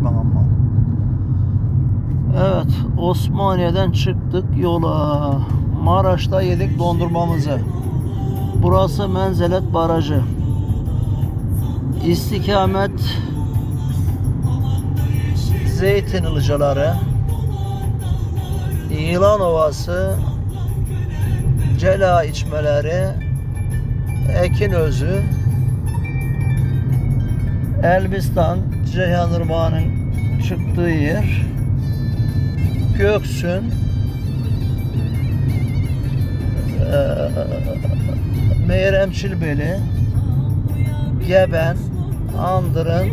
düşman ama. Evet Osmaniye'den çıktık yola. Maraş'ta yedik dondurmamızı. Burası Menzelet Barajı. İstikamet Zeytin Ilıcaları İlan Ovası Cela içmeleri Ekin Özü Elbistan Ceyhan Irmağı'nın çıktığı yer Göksün eee, Meyrem Çilbeli Geben Andırın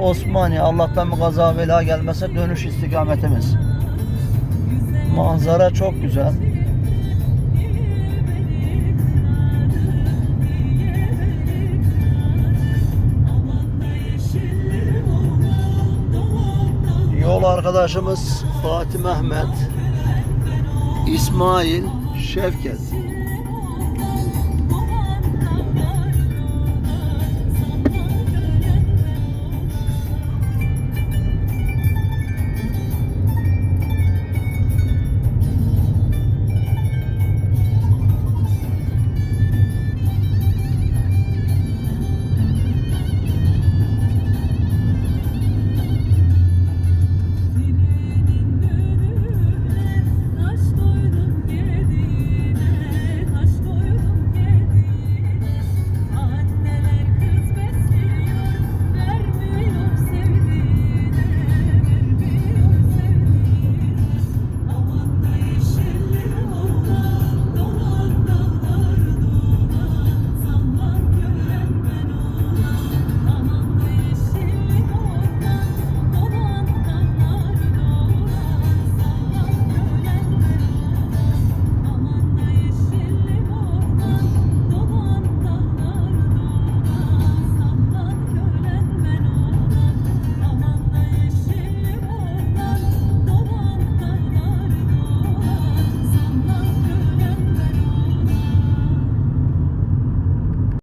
Osmaniye Allah'tan bir kaza bela gelmese dönüş istikametimiz. Manzara çok güzel. Arkadaşımız Fatih Mehmet, İsmail, Şevket.